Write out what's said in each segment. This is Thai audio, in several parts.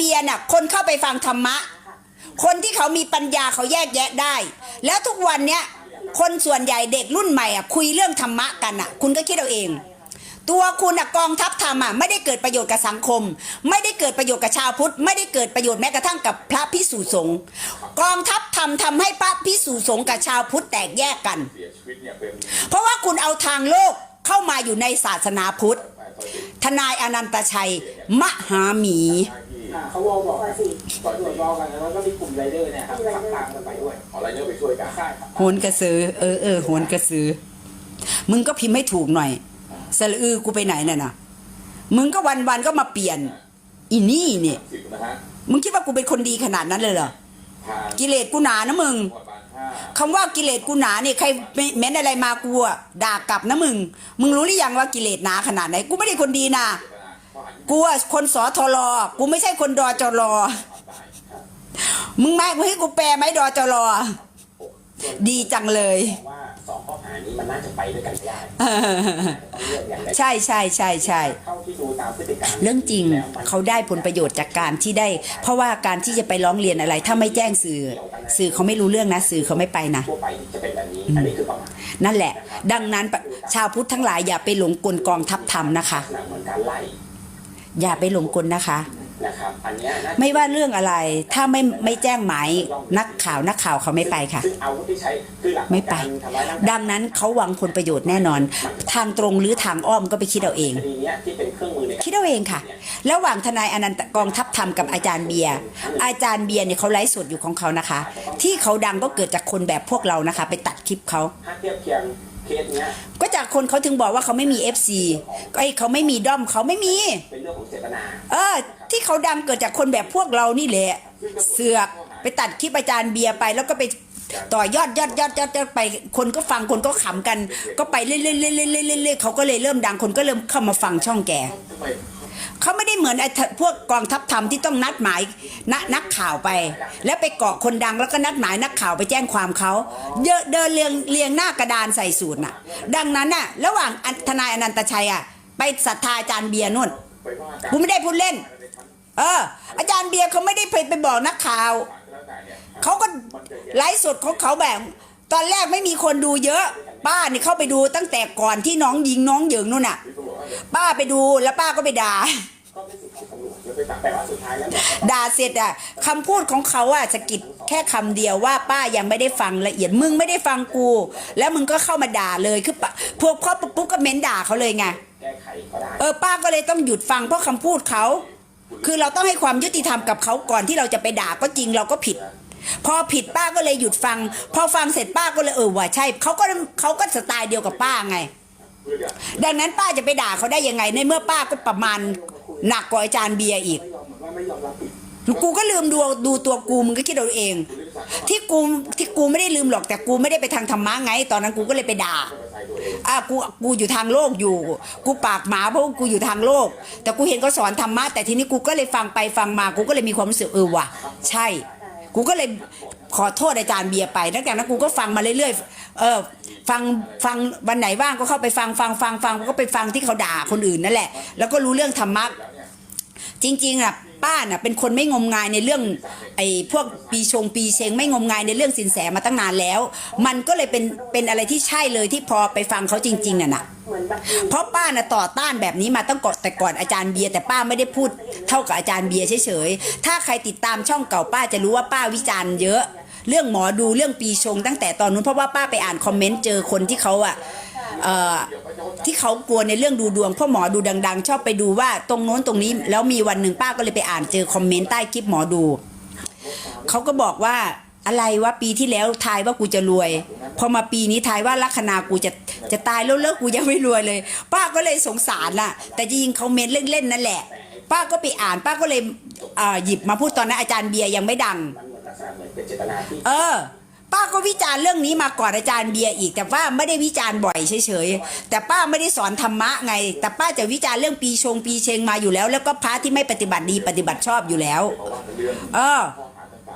เบียร์น่ะคนเข้าไปฟังธรรมะ คนที่เขามีปัญญาเขาแยกแยะได้ แล้วทุกวันเนี้ยคนส่วนใหญ่เด็กรุ่นใหม่อะคุยเรื่องธรรมะกันอะ คุณก็คิดเอาเอง ตัวคุณอะกองทัพธรรมอะไม่ได้เกิดประโยชน์กับสังคม ไม่ได้เกิดประโยชน์กับชาวพุทธไม่ได้เกิดประโยชน์แม้กระทั่งกับพระพิสุสงฆ์กองทัพธรรมทำให้พระพิสุสงฆ์กับชาวพุทธแตกแยกกันเสียชีวิตเนี่ยเป็นเพราะว่าคุณเอาทางโลกเข้ามาอยู่ในศาสนาพุทธ ทนายอนันตชัย มหาหมี อ่าเขาวอลบอกนะตำรวจวอลกันแล้วก็มีกลุ่มไรเดอร์เนี่ยครับขับตามกันไปด้วยขออะไรเยอะไปช่วยกันใช่ครับโหนกระสือ เออเออโหนกระสือ มึงก็พิมพ์ให้ถูกหน่อยสระอือกูไปไหนน่ะนะมึงก็วันวันๆก็มาเปลี่ยน อีนี่เนี่ย สิบนะฮะมึงคิดว่ากูเป็นคนดีขนาดนั้นเลยเหรอ ทางกิเลสกูหนานะมึงจังหวัดบางท่าคำว่ากิเลสกูหนาเนี่ยใครเม้นอะไรมากูอะด่ากลับนะมึง มึงรู้หรือยังว่ากิเลสหนาขนาดไหน กูไม่ได้คนดีนะ กูอะคนสอทรอกูไม่ใช่คนดอจรอมึงไม่กูให้กูแปลไหมดอจรอดีจังเลยบอกว่าสองข้อหานี้มันน่าจะไปด้วยกันไม่ได้เออต้องเลือกอย่างใดใช่ใช่ใช่ใช่เท่าที่ดูตามพฤติกรรมเรื่องจริงแล้วมันเขาได้ผลประโยชน์จากการที่ได้ เพราะว่าการที่จะไปร้องเรียนอะไร ถ้าไม่แจ้งสื่อ สื่อเขาไม่รู้เรื่องนะ สื่อเขาไม่ไปนะทั่วไปจะเป็นแบบนี้อันนี้คือประมาทนั่นแหละ ดังนั้นชาวพุทธทั้งหลายอย่าไปหลงกลกองทัพธรรมนะคะลักษณะเหมื อนการไล่อย่าไปหลงกลนะคะ นะครับอันเนี้ยน่าจะไม่ว่าเรื่องอะไร ถ้าไม่ไม่แจ้งหมายนักข่าวนักข่าวเขาไม่ไปค่ะ ซึ่งอาวุธที่ใช้คือหลักไม่ไป การทำร้ายร่างกายดังนั้นเขาหวังผลประโยชน์แน่นอน ทางตรงหรือทางอ้อมก็ไปคิดเอาเอง คดีเนี้ยที่เป็นเครื่องมือในการคิดเอาเองค่ะ ระหว่างทนายอนันตกองทัพธรรมกับอาจารย์เบียร์ อาจารย์เบียร์เนี่ยเขาไลฟ์สดอยู่ของเขานะคะ ที่เขาดังก็เกิดจากคนแบบพวกเรานะคะ ไปตัดคลิปเขาถ้าเทียบเคียง เคสเนี้ยก็จากคนเขาถึงบอกว่าเขาไม่มี FC ไอ้ยเขาไม่มีด้อมเขาไม่มี เป็นเรื่องของเจตนาเออ ที่เขาดังเกิดจากคนแบบพวกเรานี่แหละ เสือกไปตัดคลิปอาจารย์เบียร์ไป แล้วก็ไปต่อยอดยอดยอดยอดยอดไป คนก็ฟังคนก็ขำกัน ก็ไปเรื่อยๆเรื่อยๆเรื่อยๆเรื่อยๆเขาก็เลยเริ่มดังคนก็เริ่มเข้ามาฟังช่องแก ทำไม เขาไม่ได้เหมือนไอ้พวกกองทัพธรรมที่ต้องนัดหมายนนักข่าวไป แล้วไปเกาะคนดังแล้วก็นัดหมายนักข่าวไปแจ้งความเขาเยอะเดินเรียงเรียงหน้ากระดานใส่สูตรน่ะ ดังนั้นน่ะ ระหว่างทนายอนันตชัยอะไปศรัทธาอาจารย์เบียร์นู่นไปว่ากันกูไม่ได้พูดเล่น เออ อาจารย์เบียร์เขาไม่ได้ไปไปบอกนักข่าวเนี่ยเขาก็ไลฟ์สดของเขาแบบตอนแรกไม่มีคนดูเยอะ ป้านี่เข้าไปดูตั้งแต่ก่อนที่น้องยิงน้องเหยิงนู่นน่ะ ป้าไปดูแล้วป้าก็ไปด่าก็เป็นสิทธิของตำรวไปตัดแต่ว่าสุดท้ายแล้วเนี่ยด่าเสร็จอะคำพูดของเขาอะสะกิดแค่คำเดียวว่าป้ายังไม่ได้ฟังละเอียดมึงไม่ได้ฟังกู แล้วมึงก็เข้ามาด่าเลยคือพวกพ่อปุ๊บก็เม้นด่าเขาเลยไงแก้ไขก็ได้เออป้าก็เลยต้องหยุดฟังเพราะคำพูดเขา คือเราต้องให้ความยุติธรรมกับเขาก่อนที่เราจะไปด่าก็จริงเราก็ผิด พอผิดป้าก็เลยหยุดฟัง พอฟังเสร็จป้าก็เลยเออว่าใช่เขาก็เขาก็สไตล์เดียวกับป้าไง ดังนั้นป้าจะไปด่าเขาได้ยังไง ในเมื่อป้าก็ประมาณหนักกว่าอาจารย์เบียร์อีกกูก็ลืมดูดูตัวกูมึงก็คิดเอาเอง ที่กูที่กูไม่ได้ลืมหรอกแต่กูไม่ได้ไปทางธรรมะไง ตอนนั้นกูก็เลยไปด่าอะกูกูอยู่ทางโลกอยู่ กูปากหมาเพราะกูอยู่ทางโลก แต่กูเห็นเขาสอนธรรมะแต่ทีนี้กูก็เลยฟังไปฟังมากูก็เลยมีความรู้สึกเออว่ะใช่ กูก็เลยขอโทษอาจารย์เบียร์ไปตั้งแต่นั้นกูก็ฟังมาเรื่อยๆ เออ ฟังฟังวันไหนว่างก็เข้าไปฟังฟังฟังฟังก็ไปฟังที่เขาด่าคนอื่นนั่นแหละ แล้วก็รู้เรื่องธรรมะจริงๆอะป้าน่ะเป็นคนไม่งมงายในเรื่องไอ้พวกปีชงปีเชงไม่งมงายในเรื่องสินแสมาตั้งนานแล้ว มันก็เลยเป็นเป็นอะไรที่ใช่เลยที่พอไปฟังเขาจริงๆน่ะนะเพราะป้าน่ะต่อต้านแบบนี้มาตั้งก่อนแต่ก่อนอาจารย์เบียร์แต่ป้าไม่ได้พูด เท่ากับอาจารย์เบียร์เฉยๆ ถ้าใครติดตามช่องเก่าป้าจะรู้ว่าป้าวิจารณ์เยอะ เรื่องหมอดูเรื่องปีชง ตั้งแต่ตอนนู้นเพราะว่าป้าไปอ่านคอมเมนต์เจอคนที่เขาอะที่เขากลัวในเรื่องดูดวงเพราะหมอดูดัง ๆ ชอบไปดูว่าตรงโน้นตรงนี้ แล้วมีวันหนึ่งป้าก็เลยไปอ่านเจอคอมเมนต์ใต้คลิปหมอดูเขาก็บอกว่าอะไรว่าปีที่แล้วทายว่ากูจะรวย พอมาปีนี้ทายว่าลัคนากูจะจะตายแล้วเลิกกูยังไม่รวยเลย ป้าก็เลยสงสารน่ะ แต่จริงเขาเมนเล่นๆนั่นแหละ ป้าก็ไปอ่าน ป้าก็เลยอ่าหยิบมาพูดตอนนั้นอาจารย์เบียร์ยังไม่ดัง มันเหมือนลักษณะเหมือนเป็นเจตนาที่ เออ ป้าก็วิจารณ์เรื่องนี้มาก่อนอาจารย์เบียร์อีก แต่ว่าไม่ได้วิจารณ์บ่อยเฉยๆแต่ป้าไม่ได้สอนธรรมะไง แต่ป้าจะวิจารณ์เรื่องปีชงปีเชงมาอยู่แล้ว แล้วก็พระที่ไม่ปฏิบัติดีปฏิบัติชอบอยู่แล้ว เพราะว่าเป็นเรื่องเออ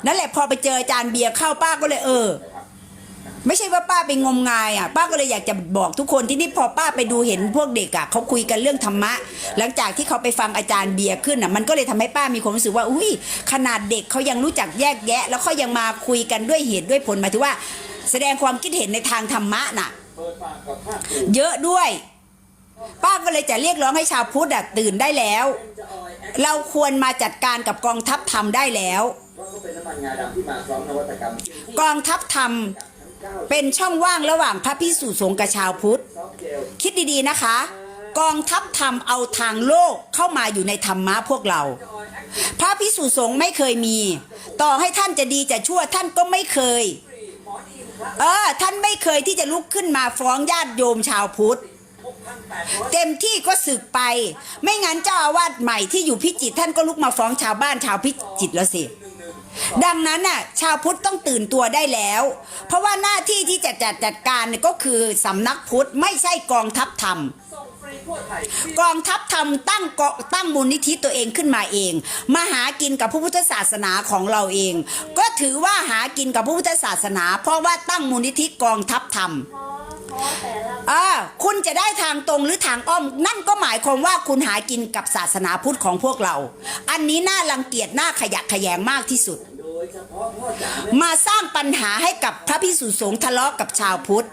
นั่นแหละพอไปเจออาจารย์เบียร์เข้าป้าก็เลยเออ ไม่ใช่ว่าป้าไปงมงายอะป้าก็เลยอยากจะบอกทุกคนที่นี่พอป้าไปดูเห็นพวกเด็กอะเขาคุยกันเรื่องธรรมะ หลังจากที่เขาไปฟังอาจารย์เบียร์ขึ้นอะมันก็เลยทำให้ป้ามีความรู้สึกว่าอุ้ยขนาดเด็กเขายังรู้จักแยกแยะ แล้วเขายังมาคุยกันด้วยเหตุด้วยผลหมายถึงว่า แสดงความคิดเห็นในทางธรรมะน่ะเยอะด้วย ป้าก็เลยจะเรียกร้องให้ชาวพุทธอะตื่นได้แล้ว เราควรมาจัดการกับกองทัพธรรมได้แล้วกองทัพธรรม เก้าเป็นช่องว่างระหว่างพระพิสุสงฆ์กับชาวพุทธซอฟต์เจลคิดดีๆนะคะ กองทัพธรรมเอาทางโลกเข้ามาอยู่ในธรรมะพวกเรา พระพิสุสงฆ์ไม่เคยมี ต่อให้ท่านจะดีจะชั่วท่านก็ไม่เคย เออ ท่านไม่เคยที่จะลุกขึ้นมาฟ้องญาติโยมชาวพุทธเต็มที่ก็สึกไป ไม่งั้นเจ้าอาวาสใหม่ที่อยู่พิจิตรท่านก็ลุกมาฟ้องชาวบ้านชาวพิจิตรแล้วสิ ดังนั้นน่ะ ชาวพุทธต้องตื่นตัวได้แล้ว เพราะว่าหน้าที่ที่จะจัดจัดการก็คือสำนักพุทธไม่ใช่กองทัพธรรมกองทัพธรรมตั้งเกาะตั้งมูลนิธิตัวเองขึ้นมาเอง มาหากินกับพระพุทธศาสนาของเราเอง ก็ถือว่าหากินกับพระพุทธศาสนา เพราะว่าตั้งมูลนิธิกองทัพธรรม อ่าคุณจะได้ทางตรงหรือทางอ้อม นั่นก็หมายความว่าคุณหากินกับศาสนาพุทธของพวกเรา อันนี้น่ารังเกียจน่าขยะแขยงมากที่สุดโดยเฉพาะพ่อจ๋ามาสร้างปัญหาให้กับพระพิสุสงฆ์ทะเลาะกับชาวพุทธ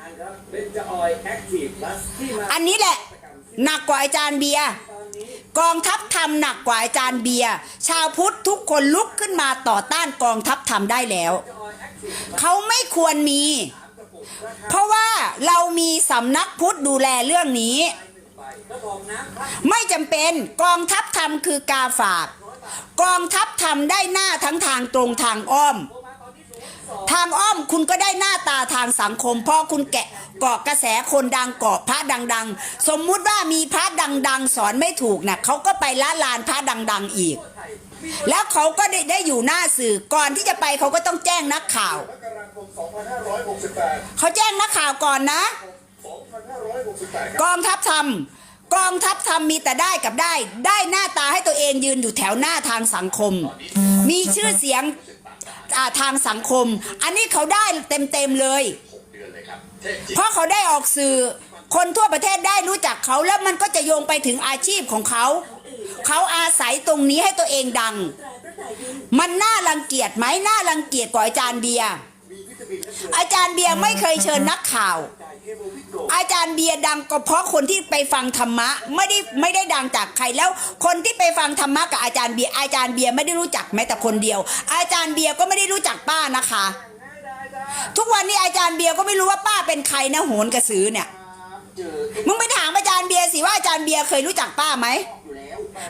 อันนี้แหละหนักกว่าอาจารย์เบียร์กองทัพธรรมหนักกว่าอาจารย์เบียร์ชาวพุทธทุกคนลุกขึ้นมาต่อต้านกองทัพธรรมได้แล้ว เขาไม่ควรมี เพราะว่าเรามีสำนักพุทธดูแลเรื่องนี้ ไม่จำเป็นกองทัพธรรมคือกาฝาก กองทัพธรรมได้หน้าทั้งทางตรงทางอ้อม ทางอ้อมคุณก็ได้หน้าตาทางสังคม เพราะคุณแกะเกาะกระแสคนดังเกาะพระดัง ๆ สมมุติว่ามีพระดัง ๆ สอนไม่ถูกนะเขาก็ไปละลานพระดัง ๆ อีก แล้วเขาก็ได้ได้อยู่หน้าสื่อก่อนที่จะไปเขาก็ต้องแจ้งนักข่าว มกราคม 2568 เขาแจ้งนักข่าวก่อนนะ 2568กองทัพธรรมกองทัพธรรมมีแต่ได้กับได้ ได้หน้าตาให้ตัวเองยืนอยู่แถวหน้าทางสังคม มีชื่อเสียงอ่าทางสังคม อันนี้เขาได้เต็มๆเลย เดือนเลยครับเทพจิตเพราะเขาได้ออกสื่อ คนทั่วประเทศได้รู้จักเขาแล้วมันก็จะโยงไปถึงอาชีพของเขา เขาอาศัยตรงนี้ให้ตัวเองดัง มันน่ารังเกียจไหมน่ารังเกียจกว่าอาจารย์เบียร์อาจารย์เบียร์ไม่เคยเชิญนักข่าว อาจารย์เบียร์ดังก็เพราะคนที่ไปฟังธรรมะไม่ได้ไม่ได้ดังจากใครแล้ว คนที่ไปฟังธรรมะกับอาจารย์เบียร์อาจารย์เบียร์ไม่ได้รู้จักแม้แต่คนเดียว อาจารย์เบียร์ก็ไม่ได้รู้จักป้านะคะ ทุกวันนี้อาจารย์เบียร์ก็ไม่รู้ว่าป้าเป็นใครนะโหนกระสือเนี่ยมึงไปถามอาจารย์เบียร์สิว่าอาจารย์เบียร์เคยรู้จักป้าไหม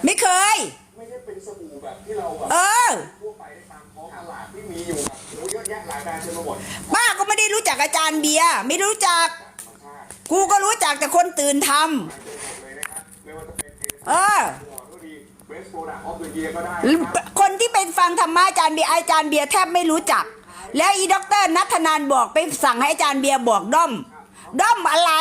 ไม่เคย ไม่ใช่เป็นสบู่แบบที่เราแบบเออ ทั่วไปได้ตามท้องตลาดที่มีอยู่แบบโอ้เยอะแยะหลายแบรนด์เต็มไปหมดป้าก็ไม่ได้รู้จักอาจารย์เบียร์ไม่รู้จัก ธรรมชาติกูก็รู้จักแต่คนตื่นทำหมดเลยนะครับไม่ว่าจะเป็นเอเออก็ดีเบสโปรดักต์ออฟเดอะเยียก็ได้นะครับ คนที่เป็นฟังธรรมะอาจารย์เบียร์อาจารย์เบียร์แทบไม่รู้จัก แล้วอีด็อกเตอร์นัทธนานบอกไปสั่งให้อาจารย์เบียร์บอกด้อม ด้อมอะไร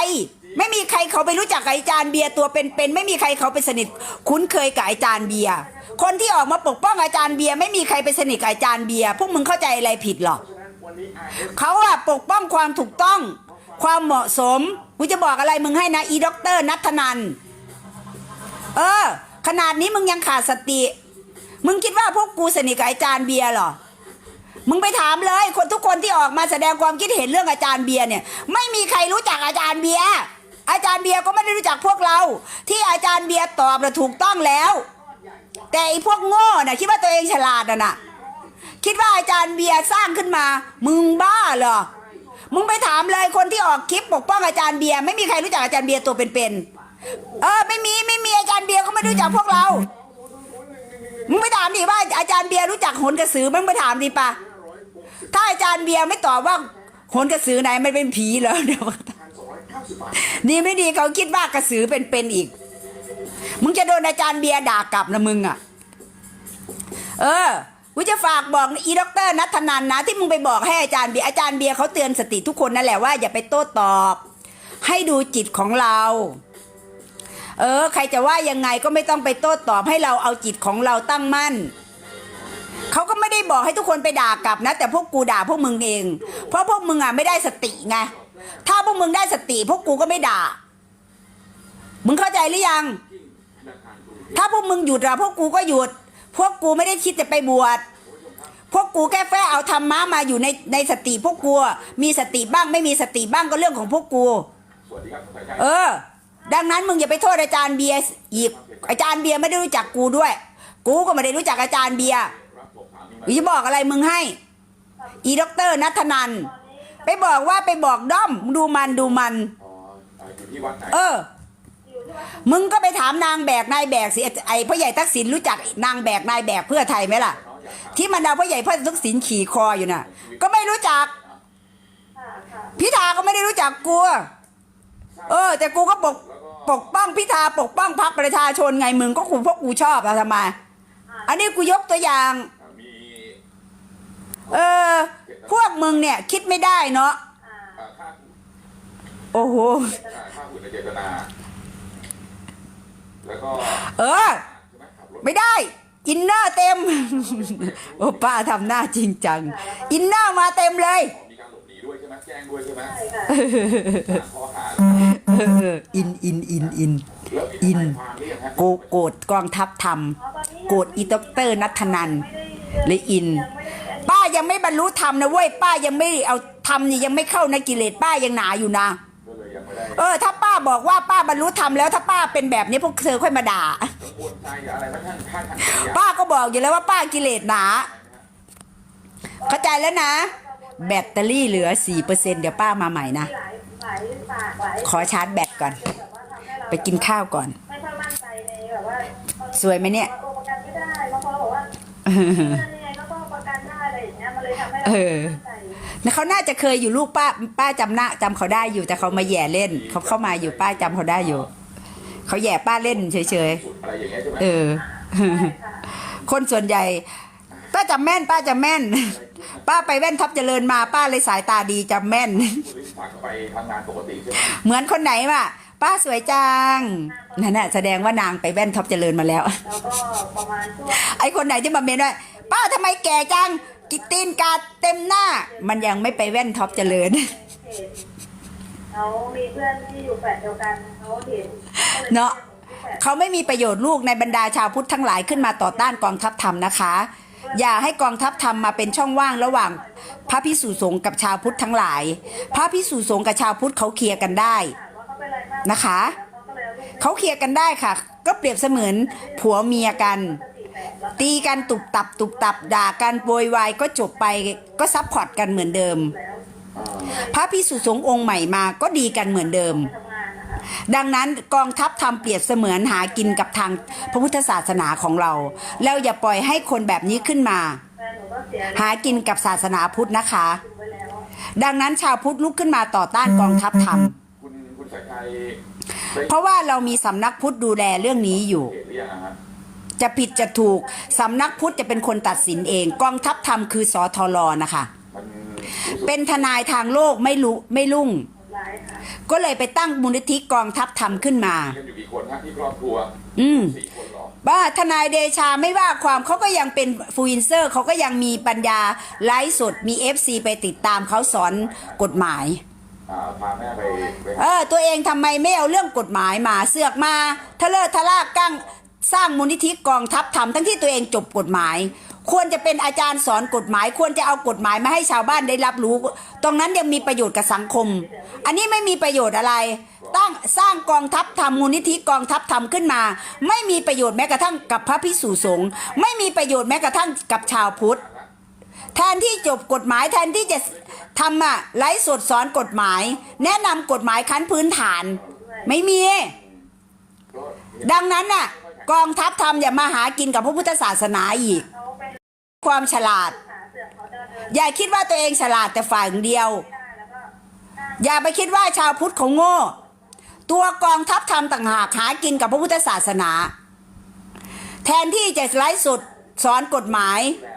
ไม่มีใครเขาไปรู้จักกับอาจารย์เบียร์ตัวเป็นๆไม่มีใครเขาไปสนิทคุ้นเคยกับอาจารย์เบียร์คนที่ออกมาปกป้องอาจารย์เบียร์ไม่มีใครไปสนิทกับอาจารย์เบียร์พวกมึงเข้าใจอะไรผิดหรอกเขาอะปกป้องความถูกต้อง ความเหมาะสมกูจะบอกอะไรมึงให้นะอีด็อกเตอร์นัทนันเออ ขนาดนี้มึงยังขาดสติ มึงคิดว่าพวกกูสนิทกับอาจารย์เบียร์หรอมึงไปถามเลย คนทุกคนที่ออกมาแสดงความคิดเห็นเรื่องอาจารย์เบียร์เนี่ย ไม่มีใครรู้จักอาจารย์เบียร์ อาจารย์เบียร์ก็ไม่ได้รู้จักพวกเรา ที่อาจารย์เบียร์ตอบนะถูกต้องแล้ว แต่อ้พวกโง่น่ะคิดว่าตัวเองฉลาดน่ะน่ะคิดว่าอาจารย์เบียร์สร้างขึ้นมา มึงบ้าเหรอมึงไปถามเลยคนที่ออกคลิปปกป้องอาจารย์เบียร์ไม่มีใครรู้จักอาจารย์เบียร์ตัวเป็นๆเออไม่มีไม่มีอาจารย์เบียร์เขาไม่รู้จักพวกเรา มึงไปถามดิว่าอาจารย์เบียร์รู้จักโหนกระสือมึงไปถามดิปะถ้าอาจารย์เบียร์ไม่ตอบว่าโหนกระสือไหนมันเป็นผีเหรอเดี๋ยว ดีไม่ดีเขาคิดว่ากระสือเป็นๆอีก มึงจะโดนอาจารย์เบียร์ด่ากลับนะมึงอะ เออกูจะฝากบอกอีด็อกเตอร์นัทนันนะที่มึงไปบอกให้อาจารย์เบียร์อาจารย์เบียร์เขาเตือนสติทุกคนนั่นแหละว่าอย่าไปโต้ตอบ ให้ดูจิตของเรา เออ ใครจะว่ายังไงก็ไม่ต้องไปโต้ตอบให้เราเอาจิตของเราตั้งมั่นเขาก็ไม่ได้บอกให้ทุกคนไปด่ากลับนะ แต่พวกกูด่าพวกมึงเอง เพราะพวกมึงอะไม่ได้สติไง ถ้าพวกมึงได้สติพวกกูก็ไม่ด่า มึงเข้าใจหรือยัง ถ้าพวกมึงหยุดอะพวกกูก็หยุด พวกกูไม่ได้คิดจะไปบวชพวกกูแค่แค่เอาธรรมะมาอยู่ในในสติพวกกูมีสติบ้างไม่มีสติบ้างก็เรื่องของพวกกูเออ ดังนั้นมึงอย่าไปโทษอาจารย์เบียร์อีกอาจารย์เบียร์ไม่ได้รู้จักกูด้วย กูก็ไม่ได้รู้จักอาจารย์เบียร์รับผมถามนี่หรือจะบอกอะไรมึงให้ อีด็อกเตอร์นัทนัน ไปบอกว่าไปบอกด้อมดูมันดูมัน อ๋ออยู่ที่วัดไหนเออ มึงก็ไปถามนางแบกนายแบกสิไอ้พ่อใหญ่ทักษิณรู้จักนางแบกนายแบกเพื่อไทยไหมล่ะที่มันเอาพ่อใหญ่พ่อทักษิณขี่คออยู่น่ะ ก็ไม่รู้จัก พิธาก็ไม่ได้รู้จักกูเออ แต่กูก็ปกปกป้องพิธาปกป้องพรรคประชาชนไงมึงก็กูพวกกูชอบอะทำไมอันนี้กูยกตัวอย่างมีเออ พวกมึงเนี่ยคิดไม่ได้เนาะอ่าค่าโอ้โหค่าหุ่นในเจตนา แล้วก็เออใช่ไหมขับรถไม่ได้ อินเนอร์เต็ม โอ้ป้าทำหน้าจริงจัง อินเนอร์มาเต็มเลย มีการหลบหนีด้วยใช่ไหมแจ้งด้วยใช่ไหมข้อหาเอออินอินอินอินแล้วมีอินทนายความหรือยังฮะโกโกรธกองทัพทำโกรธอีด็อกเตอร์นัทนันเลยอินป้า ยังไม่บรรลุธรรมนะเว้ยป้ายังไม่เอาธรรมนี่ยังไม่เข้านะกิเลสป้ายังหนาอยู่นะก็เลยยังไม่ได้เออ ถ้าป้าบอกว่าป้าบรรลุธรรมแล้วถ้าป้าเป็นแบบนี้พวกเธอค่อยมาด่ากังวลใจกับอะไรไหมท่านท่านทางคดีป้าก็บอกอยู่แล้วว่าป้ากิเลสหนา เข้าใจแล้วนะ แบตเตอรี่เหลือ4%เดี๋ยวป้ามาใหม่นะหลายหลายปากหลายขอชาร์จแบตก่อน แบบว่าทำให้เราไปกินข้าวก่อน ไม่ค่อยมั่นใจในแบบว่าสวยไหมเนี่ยโอ้ประกันไม่ได้บางคนบอกว่าเงินยังไงก็ต้อง เลยทำให้เราเออมั่นใจนะเขาน่าจะเคยอยู่ลูกป้า ป้าจำหน้าจำเขาได้อยู่แต่เขามาแย่เล่น เขาเข้ามาอยู่ป้าจำเขาได้อยู่ เขาแย่ป้าเล่นเฉยสุดอะไรอย่างเงี้ยใช่ไหมๆเออ คนส่วนใหญ่ ป้าจำแม่น ป้าจำแม่น ป้าไปแว่นทับเจริญมาป้าเลยสายตาดีจำแม่นคุณลิศักดิ์ไปทำงานปกติใช่ไหมเหมือนคนไหนวะป้าสวยจังนั่นน่ะแสดงว่านางไปแว่นท็อปเจริญมาแล้ว แล้วก็ประมาณช่วงไอ้คนไหนที่มาเมนว่าป้าทำไมแก่จัง กิตตีนกาดเต็มหน้า มันยังไม่ไปแว่นท็อปเจริญเพจเขามีเพื่อนที่อยู่แฟลตเดียวกันเขาเห็นก็ลยเนาะที่แฟลตเขาไม่มีประโยชน์ลูกในบรรดาชาวพุทธทั้งหลายขึ้นมาต่อต้านกองทัพธรรมนะคะ อย่าให้กองทัพธรรมมาเป็นช่องว่างระหว่าง พระพิสุสงฆ์กับชาวพุทธทั้งหลาย พระพิสุสงฆ์กับชาวพุทธเขาเคลียร์กันได้ถามว่าเขาเป็นอะไรมากนะคะเขาก็เลยเอาลูกเขาเคลียร์กันได้ค่ะ ก็เปรียบเสมือนผัวเมียกันส ตีกันตุบตับตุบตับด่ากันโวยวายก็จบไปก็ซับพอร์ตกันเหมือนเดิม พระพิสุสงฆ์องค์ใหม่มาก็ดีกันเหมือนเดิม ดังนั้นกองทัพทำเปรียบเสมือนหากินกับทางพระพุทธศาสนาของเรา แล้วอย่าปล่อยให้คนแบบนี้ขึ้นมา หากินกับศาสนาพุทธนะคะ ดังนั้นชาวพุทธลุกขึ้นมาต่อต้านกองทัพธรรมเพราะว่าเรามีสำนักพุทธดูแลเรื่องนี้อยู่ จะผิดจะถูกสำนักพุทธจะเป็นคนตัดสินเอง กองทัพธรรมคือสอทรนะคะมันรู้สึกเป็นทนายทางโลกไม่รู้ไม่รุ่งร้ายค่ะก็เลยไปตั้งมูลนิธิกองทัพธรรมขึ้นมามีกันอยู่กี่คนฮะที่ครอบครัว อืมสี่คนเหรอบ้าทนายเดชาไม่ว่าความเขาก็ยังเป็นฟูอินเซอร์เขาก็ยังมีปัญญาไลฟ์สดมี FC ไปติดตามเขาสอนกฎหมายอ่าพาแม่ไปไปเออตัวเองทำไมไม่เอาเรื่องกฎหมายมาเสือกมาทะเลอะทะลากกั้ง สร้างมูลนิธิกองทัพทำทั้งที่ตัวเองจบกฎหมาย ควรจะเป็นอาจารย์สอนกฎหมาย ควรจะเอากฎหมายมาให้ชาวบ้านได้รับรู้ ตรงนั้นยังมีประโยชน์กับสังคม อันนี้ไม่มีประโยชน์อะไร ตั้งสร้างกองทัพทำมูลนิธิกองทัพทำขึ้นมา ไม่มีประโยชน์แม้กระทั่งกับพระพิสุสงฆ์ไม่มีประโยชน์แม้กระทั่งกับชาวพุทธแทนที่จบกฎหมายแทนที่จะทำอะไลฟ์สดสอนกฎหมาย แนะนำกฎหมายขั้นพื้นฐาน ไม่มี ดังนั้นน่ะ กองทัพทำอย่ามาหากินกับพระพุทธศาสนาอีกเขาเป็นความฉลาดขาเสื่อมเขาเดินเดินอย่าคิดว่าตัวเองฉลาดแต่ฝ่ายเดียวไม่ได้แล้วก็นั่งอย่าไปคิดว่าชาวพุทธเขาโง่ ตัวกองทัพทำต่างหากหากินกับพระพุทธศาสนา แทนที่จะไลฟ์สดสอนกฎหมายแต่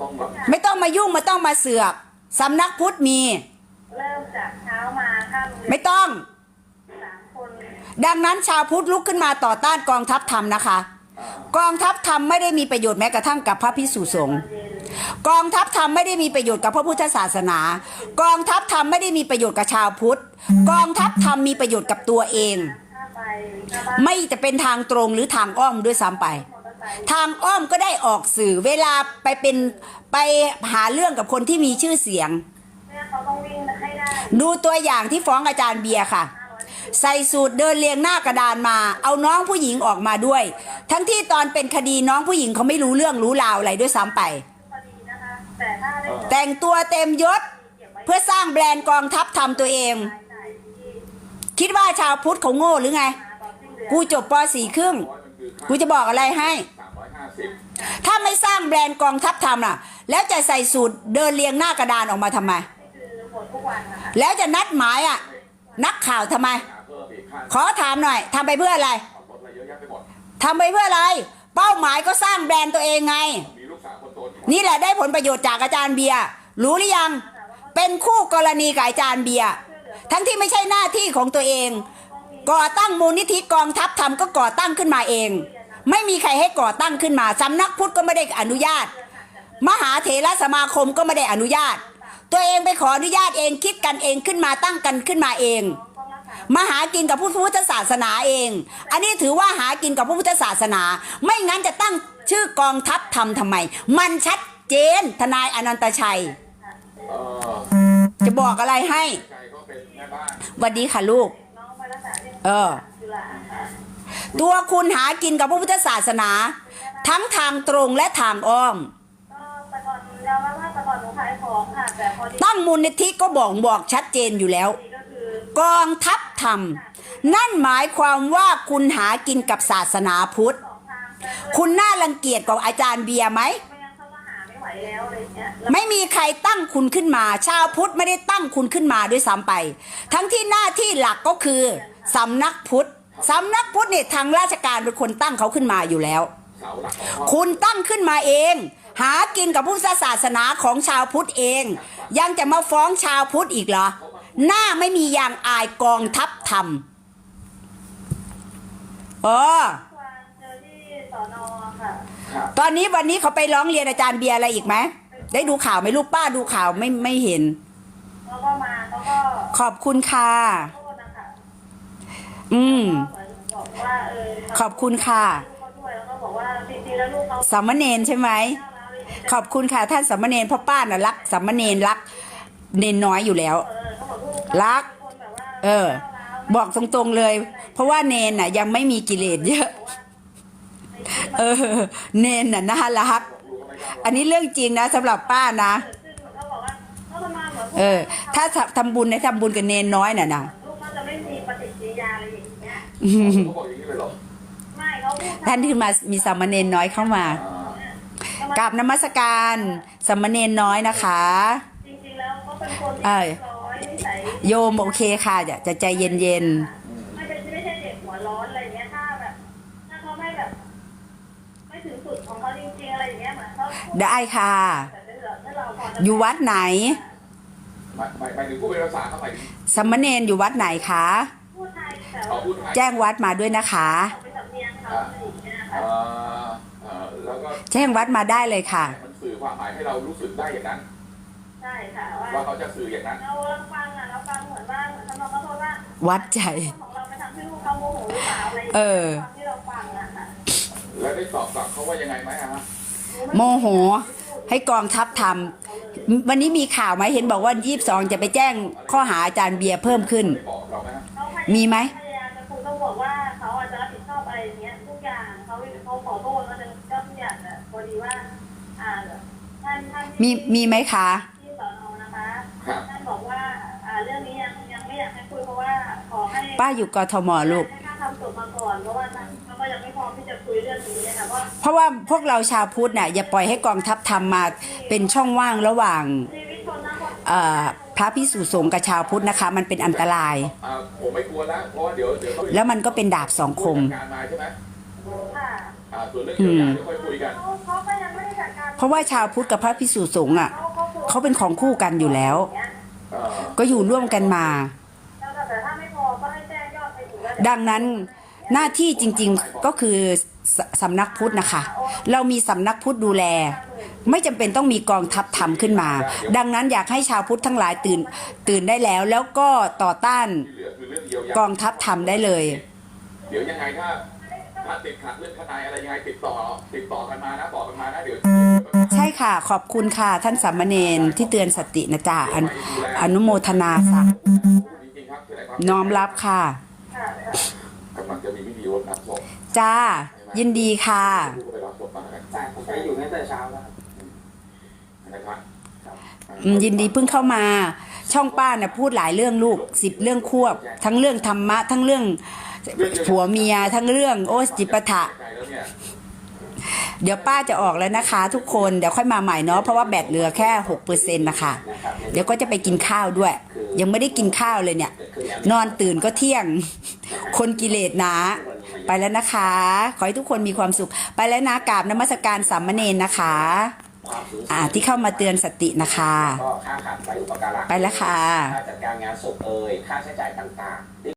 ต้องแบบไม่ต้องมายุ่งไม่ต้องมาเสือกสำนักพุทธมี เริ่มจากเช้ามาข้ามไม่ต้องสามคน ดังนั้นชาวพุทธลุกขึ้นมาต่อต้านกองทัพธรรมนะคะ กองทัพธรรมไม่ได้มีประโยชน์แม้กระทั่งกับพระพิสุสงฆ์กองทัพธรรมไม่ได้มีประโยชน์กับพระพุทธศาสนา กองทัพธรรมไม่ได้มีประโยชน์กับชาวพุทธ กองทัพธรรมมีประโยชน์กับตัวเองถ้าไปถ้าบ้านไม่จะเป็นทางตรงหรือทางอ้อมด้วยซ้ำไปมอเตอร์ไซค์ทางอ้อมก็ได้ออกสื่อเวลาไปเป็นไปหาเรื่องกับคนที่มีชื่อเสียงเนี่ยเขาต้องวิ่งให้ได้ดูตัวอย่างที่ฟ้องอาจารย์เบียร์ค่ะ ใส่สูตรเดินเรียงหน้ากระดานมา เอาน้องผู้หญิงออกมาด้วย ทั้งที่ตอนเป็นคดีน้องผู้หญิงเขาไม่รู้เรื่องรู้ราวอะไรด้วยซ้ำไปแต่ถ้าได้แต่งตัวเต็มยศเพื่อสร้างแบรนด์กองทัพทำตัวเอง คิดว่าชาวพุทธเขาโง่หรือไง กูจบป .4 ครึ่ง กูจะบอกอะไรให้ ถ้าไม่สร้างแบรนด์กองทัพทำล่ะ แล้วจะใส่สูตรเดินเรียงหน้ากระดานออกมาทำไม แล้วจะนัดหมายอะ นักข่าวทำไม ขอถามหน่อยทำไปเพื่ออะไรขับรถอะไรเยอะแยะไปหมดทำไปเพื่ออะไร เป้าหมายก็สร้างแบรนด์ตัวเองไง มีลูกสาวคนโตนี่แหละได้ผลประโยชน์จากอาจารย์เบียร์รู้หรือยัง เป็นคู่กรณีกับอาจารย์เบียร์ทั้งที่ไม่ใช่หน้าที่ของตัวเอง ก่อตั้งมูลนิธิกองทัพธรรมก็ก่อตั้งขึ้นมาเอง ไม่มีใครให้ก่อตั้งขึ้นมาสำนักพุทธก็ไม่ได้อนุญาต มหาเถรสมาคมก็ไม่ได้อนุญาต ตัวเองไปขออนุญาตเองคิดกันเองขึ้นมาตั้งกันขึ้นมาเองต้องรักษา มาหากินกับพระพุทธศาสนาเอง อันนี้ถือว่าหากินกับพระพุทธศาสนา ไม่งั้นจะตั้งชื่อกองทัพทำทำไม มันชัดเจนทนายอนันตชัยเออจะบอกอะไรให้ใจก็เป็นแม่บ้านหวันดีค่ะลูกน้องไปรักษาที่เออจุฬาค่ะตัวคุณหากินกับพระพุทธศาสนา ทั้งทางตรงและทางอ้อมก็แต่ก่อนยอมรับว่าแต่ก่อนหนูขายของค่ะแต่พอดีตั้งมูลนิธิก็บอกบอกชัดเจนอยู่แล้ว กองทัพธรรม นั่นหมายความว่าคุณหากินกับศาสนาพุทธ คุณน่ารังเกียจกับอาจารย์เบียร์ไหม ไม่มีใครตั้งคุณขึ้นมา ชาวพุทธไม่ได้ตั้งคุณขึ้นมาด้วยซ้ำไป ทั้งที่หน้าที่หลักก็คือสำนักพุทธสำนักพุทธเนี่ยทางราชการเป็นคนตั้งเขาขึ้นมาอยู่แล้ว คุณตั้งขึ้นมาเอง หากินกับพุทธศาสนาของชาวพุทธเอง ยังจะมาฟ้องชาวพุทธอีกเหรอ หน้าไม่มีอย่างอายกองทัพธรรมเออวันเจอที่สอนอค่ะครับตอนนี้วันนี้เขาไปร้องเรียนอาจารย์เบียร์อะไรอีกไหม ได้ดูข่าวไหมลูกป้าดูข่าวไม่ไม่เห็นเขาก็มาเขาก็ขอบคุณค่ะ โทษนะคะอืม ก็เหมือนบอกว่าเออขอบคุณค่ะลูกเขาด้วยแล้วก็บอกว่าจริงๆแล้วลูกเขาสามเณรใช่ไหมเจ้าแล้วอะไรอย่างเงี้ยขอบคุณค่ะท่านสามเณรเพราะป้าน่ะรักสามเณรรักเนนน้อยอยู่แล้ว เออเขาบอกลูก รักเป็นคนแบบว่าเออ บอกตรงๆเลย เพราะว่าเนนน่ะ ยังไม่มีกิเลสเยอะ เออ เนนน่ะน่ารัก อันนี้เรื่องจริงนะสำหรับป้านะซึ่งเขาบอกว่าเขาจะมาเหมือนเออ ถ้าทำบุญในทำบุญกับเนนน้อยน่ะนะลูกเขาจะไม่มีปฏิกิริยาอะไรอย่างเงี้ยอืมเขาบอกอย่างนี้เลยเหรอไม่เขาพูดท่านที่มามีสามเณรน้อยเข้ามาอ่ากราบนมัสการสามเณรน้อยนะคะจริงๆแล้วเขาเป็นคน ที่เอ้ยร้อยนิสัยโยมโอเคค่ะจะจะใจเย็นไม่เป็นไม่ใช่เด็กหัวร้อนอะไรเงี้ยถ้าแบบถ้าเขาไม่แบบ ไม่ถึงสุดของเขาจริงๆอะไรอย่างเงี้ยเหมือนเขาพูดๆได้ค่ะ แต่ถ้าเราถ้าเราพอจะอยู่วัดไหน หมายหมายหมายถึงผู้เป็นภาษาเข้าไปสามเณรอยู่วัดไหนคะ พูดไทยแต่เขาว่าพูดไทยแจ้งวัดมาด้วยนะคะเอาไปสำเนียงเขาอะไรอย่างเงี้ยเอ่ค่ะอเอ่อแล้วก็แจ้งวัดมาได้เลยค่ะ มันสื่อความหมายให้เรารู้สึกได้อย่างนั้นใช่ ค่ะว่าว่าเขาจะสื่ออย่างนั้น เราเราฟังอะเราฟังเหมือนว่าเหมือนทำนองเขาโทษว่าวัดใจ ของเราไปทำให้ลูกเขาโมโหหรือเปล่าอะไรอย่างเอเงี้ยอ ความที่เราฟังอะค่ะแล้วได้ตอบกลับเขาว่ายังไงไหมอะฮะโมโห ให้กองทัพทำวันนี้มีข่าวไหมเห็นบอกว่ายี่สองจะไปแจ้งข้อหาอาจารย์เบียร์เพิ่มขึ้น ได้บอกเราไหมฮะเขาพยายามีไหม พยายามจะคุยต้องบอกว่าเขาอาจจะรับผิดชอบอะไรอย่างเงี้ยทุกอย่างเขาเขาขอโทษแล้วจะก็ทุกอย่างแต่พอดีว่า อ่าท่านท่าน มีมีไหมคะที่สอนอนะ คะครับท่านบอกว่าอ่าเรื่องนี้ยังยังไม่อยากให้คุยเพราะว่าขอให้ป้าอยู่กทมลูก ให้ท่านทำจบมาก่อนเพราะว่าท่านเขาก็ยังไม่พร้อมที่จะคุยเรื่องนี้นะคะว่าเพราะว่าพวกเราชาวพุทธน่ะอย่าปล่อยให้กองทัพทำมาเป็นช่องว่างระหว่างชีวิตคนนะคนเอ่อพระพิสุสงฆ์กับชาวพุทธนะคะ มันเป็นอันตราย อ่าผมไม่กลัวแล้วเพราะว่าเดี๋ยวเดี๋ยวเขาแล้วมันก็เป็นดาบสองคม การมาใช่ไหมค่ะอ่าส่วนเรื่องเยียวยาเดี๋ยวค่อยคุยกัน เขาเขาก็ยังไม่ได้จัดการเพราะว่าชาวพุทธกับพระพิสุสงฆ์อะ เขา เขาเป็นของคู่กันอยู่แล้ว ก็อยู่ร่วมกันมา ดังนั้นหน้าที่จริงๆก็คือสสำนักพุทธนะคะ เรามีสำนักพุทธดูแล ไม่จำเป็นต้องมีกองทัพทำขึ้นมา ดังนั้นอยากให้ชาวพุทธทั้งหลายตื่นตื่นได้แล้ว แล้วก็ต่อต้านกองทัพทำได้เลย เดี๋ยวยังไงถ้า ถ้าติดขัดเรื่องทนายอะไรยังไงติดต่อติดต่อกันมานะบอกกันมานะเดี๋ยวใช่ค่ะ ขอบคุณค่ะ ท่านสามเณรที่เตือนสตินะจ๊ะอนอนุโมทนาค่ะจริงๆครับคืออะไรครับน้อมรับค่ะค่ะกำลังจะมีพิธีรดน้ำศพจ้า ยินดีค่ะลูกก็ไปรับศพมากันใช่ผมไปอยู่ตั้งแต่เช้าแล้วครับนะครับอืมยินดีเพิ่งเข้ามา ช่องป้าน่ะพูดหลายเรื่องลูกสิบเรื่องควบ ทั้งเรื่องธรรมะ ทั้งเรื่อง ผัวเมียทั้งเรื่องโอจิปาถะเดี๋ยวป้าจะออกแล้วนะคะ ทุกคนเดี๋ยวค่อยมาใหม่เนาะเพราะว่าแบตเหลือแค่หกเปอร์เซ็นต์นะคะ เดี๋ยวก็จะไปกินข้าวด้วย ยังไม่ได้กินข้าวเลยเนี่ย นอนตื่นก็เที่ยง คนกิเลสหนาไปแล้วนะคะ ขอให้ทุกคนมีความสุข ไปแล้วนะกราบนมัสการสามเณรนะคะอ่าที่เข้ามาเตือนสตินะคะก็ค่าขาดไปอุปการะไปแล้วค่ะจัดการงานศพเอ่ยค่าใช้จ่ายต่างๆ